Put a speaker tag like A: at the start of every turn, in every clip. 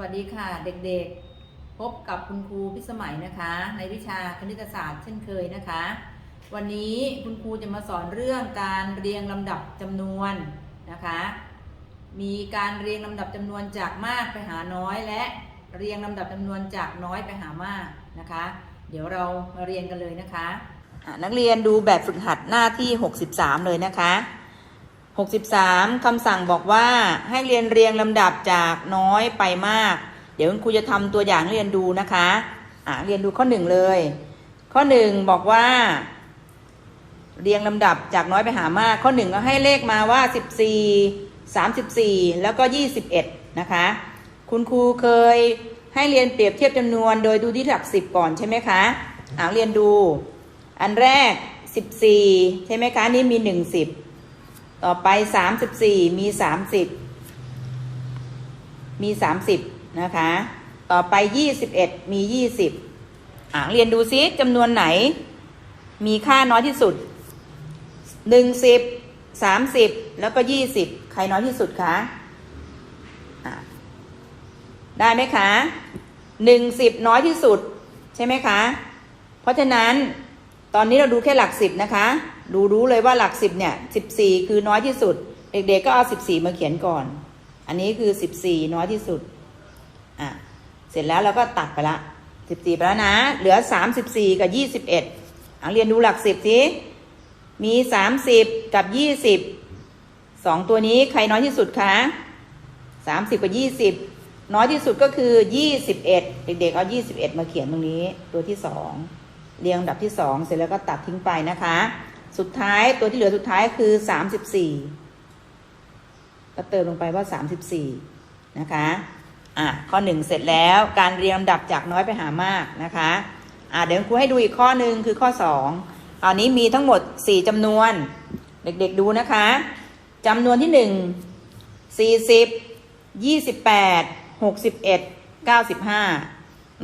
A: วัสดีค่ะเด็กๆ พบกับคุณครูพิสมัยนะคะ ในวิชาคณิตศาสตร์เช่นเคยนะคะ วันนี้คุณครูจะมาสอนเรื่องการเรียงลำดับจำนวนนะคะ มีการเรียงลำดับจำนวนจากมากไปหาน้อย และเรียงลำดับจำนวนจากน้อยไปหามากนะคะ เดี๋ยวเรามาเรียนกันเลยนะคะอะนักเรียนดูแบบฝึกหัดหน้าที่ 63 เลยนะคะ 63คำสั่งบอกว่าให้เรียนเรียงลำดับจากน้อยไปมาก เดี๋ยวคุณครูจะทำตัวอย่างให้เรียนดูนะคะอะเรียนดูข้อหนึ่งเลย ข้อหนึ่งบอกว่า เรียงลำดับจากน้อยไปหามาก ข้อหนึ่งก็ให้เลขมาว่า 14 34 แล้วก็ 21 นะคะ คุณครูเคยให้เรียนเปรียบเทียบจำนวนโดยดูที่หลักสิบก่อนใช่ไหมคะอ่าเรียนดู อันแรก 14 ใช่ไหมคะ นี่มี 1 10 ต่อไป34มี30มี30นะคะ ต่อไป21มี20อ่าเรียนดูซิจำนวนไหน มีค่าน้อยที่สุดหนึ่งสิบสามสิบแล้วก็ยี่สิบใครน้อยที่สุดคะะได้ไหมคะหนึ่งสิบน้อยที่สุด ใช่ไหมคะ เพราะฉะนั้น ตอนนี้เราดูแค่หลักสิบนะคะ ดูรู้เลยว่าหลักสิบเนี่ยสิบสี่คือน้อยที่สุด เด็กๆก็เอาสิบสี่มาเขียนก่อน อันนี้คือสิบสี่น้อยที่สุด อะ เสร็จแล้วเราก็ตัดไปละสิบสี่ไปแล้วนะ เหลือสามสิบสี่กับยี่สิบเอ็ดเอาเรียนดูหลักสิบสิมีสามสิบกับยี่สิบสองตัวนี้ใครน้อยที่สุดคะสามสิบกับยี่สิบน้อยที่สุดก็คือยี่สิบเอ็ดเด็กๆเอายี่สิบเอ็ดมาเขียนตรงนี้ตัวที่สอง เรียงลำดับที่สองเสร็จแล้วก็ตัดทิ้งไปนะคะ สุดท้ายตัวที่เหลือสุดท้ายคือสามสิบสี่ก็เติมลงไปว่าสามสิบสี่นะคะอะข้อหนึ่งเสร็จแล้วการเรียงลำดับจากน้อยไปหามากนะคะอะเดี๋ยวครูให้ดูอีกข้อหนึ่งคือข้อสองอันนี้มีทั้งหมดสี่จำนวน เด็กๆดูนะคะจำนวนที่หนึ่งสี่สิบยี่สิบแปดหกสิบเอ็ดเก้าสิบห้า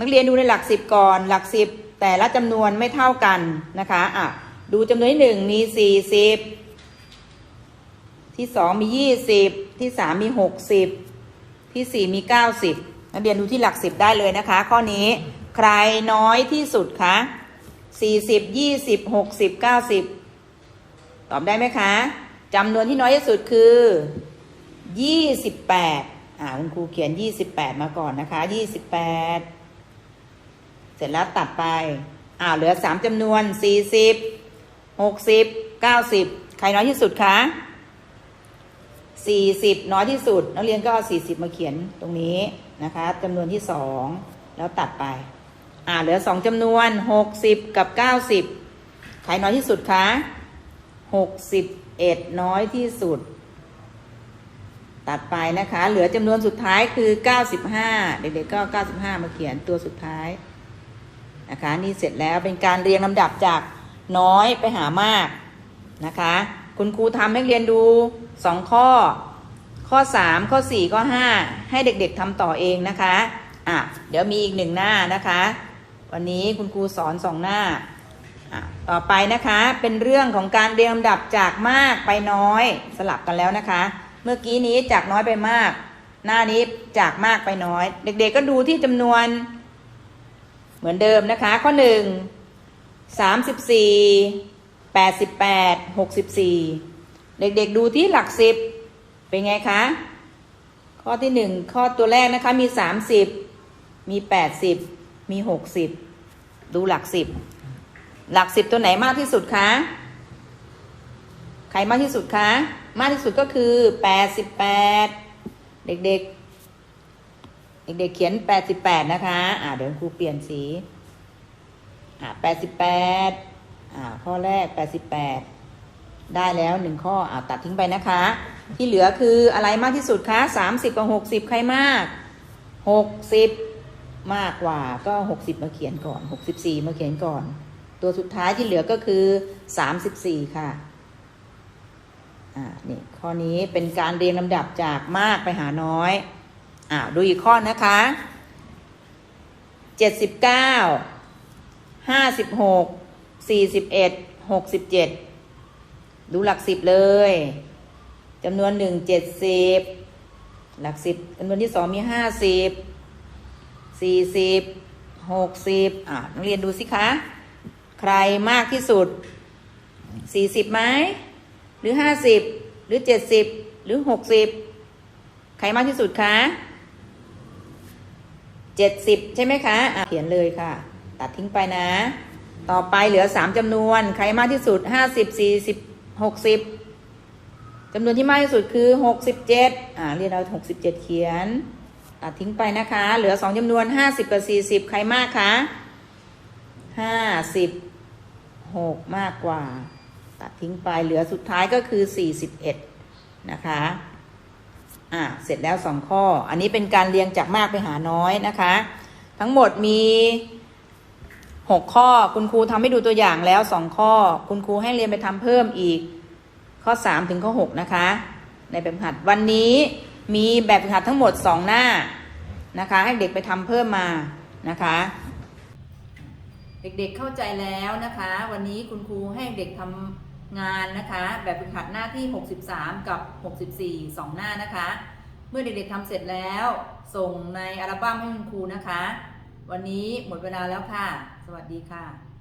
A: นักเรียนดูในหลักสิบก่อนหลักสิบ แต่ละจำนวนไม่เท่ากันนะคะอะดูจำนวนที่หนึ่งมีสี่สิบที่สองมียี่สิบที่สามมีหกสิบที่สี่มีเก้าสิบนักเรียนดูที่หลักสิบได้เลยนะคะ ข้อนี้ใครน้อยที่สุดคะสี่สิบยี่สิบหกสิบเก้าสิบตอบได้ไหมคะจำนวนที่น้อยที่สุดคือยี่สิบแปดอ่าคุณครูเขียนยี่สิบแปดมาก่อนนะคะยี่สิบแปด เสร็จแล้วตัดไปอ่าเหลือสามจำนวนสี่สิบหกสิบเก้าสิบใครน้อยที่สุดคะสี่สิบน้อยที่สุด นักเรียนก็เอาสี่สิบมาเขียนตรงนี้นะคะจำนวนที่สองแล้วตัดไปอ่าเหลือสองจำนวนหกสิบกับเก้าสิบใครน้อยที่สุดคะหกสิบเอ็ดน้อยที่สุด ตัดไปนะคะ เหลือจำนวนสุดท้ายคือเก้าสิบห้าเด็กๆก็เก้าสิบห้ามาเขียนตัวสุดท้าย นะคะนี่เสร็จแล้วเป็นการเรียงลำดับจากน้อยไปหามากนะคะ คุณครูทำให้เรียนดูสองข้อ ข้อสามข้อสี่ข้อห้าให้เด็กๆทำต่อเองนะคะอะเดี๋ยวมีอีกหนึ่งหน้านะคะ วันนี้คุณครูสอนสองหน้าอะต่อไปนะคะเป็นเรื่องของการเรียงลำดับจากมากไปน้อยสลับกันแล้วนะคะ เมื่อกี้นี้จากน้อยไปมาก หน้านี้จากมากไปน้อย เด็กๆก็ดูที่จำนวน เหมือนเดิมนะคะ ข้อหนึ่งสามสิบสี่แปดสิบแปดหกสิบสี่เด็กๆดูที่หลักสิบเป็นไงคะ ข้อที่หนึ่งข้อตัวแรกนะคะมีสามสิบมีแปดสิบมีหกสิบดูหลักสิบหลักสิบตัวไหนมากที่สุดคะใครมากที่สุดคะ มากที่สุดก็คือแปดสิบแปดเด็กๆ เด็กๆเขียนแปดสิบแปดนะคะ อ่าเดี๋ยวครูเปลี่ยนสี อ่าแปดสิบแปดอ่า ข้อแรกแปดสิบแปดได้แล้วหนึ่งข้ออ่าตัดทิ้งไปนะคะ ที่เหลือคืออะไรมากที่สุดคะสามสิบกับหกสิบใครมากหกสิบมากกว่าก็หกสิบมาเขียนก่อนหกสิบสี่มาเขียนก่อน ตัวสุดท้ายที่เหลือก็คือสามสิบสี่ค่ะอ่านี่ข้อนี้เป็นการเรียงลำดับจากมากไปหาน้อย อ่าดูอีกข้อนะคะเจ็ดสิบเก้าห้าสิบหกสี่สิบเอ็ดหกสิบเจ็ดดูหลักสิบเลยจำนวนหนึ่งเจ็ดสิบหลักสิบจำนวนที่สองมีห้าสิบสี่สิบหกสิบอะนักเรียนดูสิคะ ใครมากที่สุดสี่สิบไหมหรือห้าสิบหรือเจ็ดสิบหรือหกสิบใครมากที่สุดคะ เจ็ดสิบใช่ไหมคะะเขียนเลยค่ะ ตัดทิ้งไปนะ ต่อไปเหลือสามจำนวน ใครมากที่สุดห้าสิบสี่สิบหกสิบจำนวนที่มากที่สุดคือหกสิบเจ็ดอ่าเรียนเอาหกสิบเจ็ดเขียน ตัดทิ้งไปนะคะ เหลือสองจำนวนห้าสิบกับสี่สิบใครมากคะห้าสิบหกมากกว่า ตัดทิ้งไปเหลือสุดท้ายก็คือสี่สิบเอ็ดนะคะ อ่าเสร็จแล้วสองข้อ อันนี้เป็นการเรียงจากมากไปหาน้อยนะคะ ทั้งหมดมีหกข้อคุณครูทำให้ดูตัวอย่างแล้วสองข้อ คุณครูให้เรียนไปทำเพิ่มอีก ข้อสามถึงข้อหกนะคะ ในแบบฝึกหัดวันนี้มีแบบฝึกหัดทั้งหมดสองหน้านะคะ ให้เด็กไปทำเพิ่มมานะคะ เด็กๆเข้าใจแล้วนะคะ วันนี้คุณครูให้เด็กทำ งานนะคะ แบบฝึกหัดหน้าที่ 63 กับ 64 2 หน้านะคะ เมื่อเด็กๆทำเสร็จแล้ว ส่งในอัลบั้มให้คุณครูนะคะ วันนี้หมดเวลาแล้วค่ะ สวัสดีค่ะ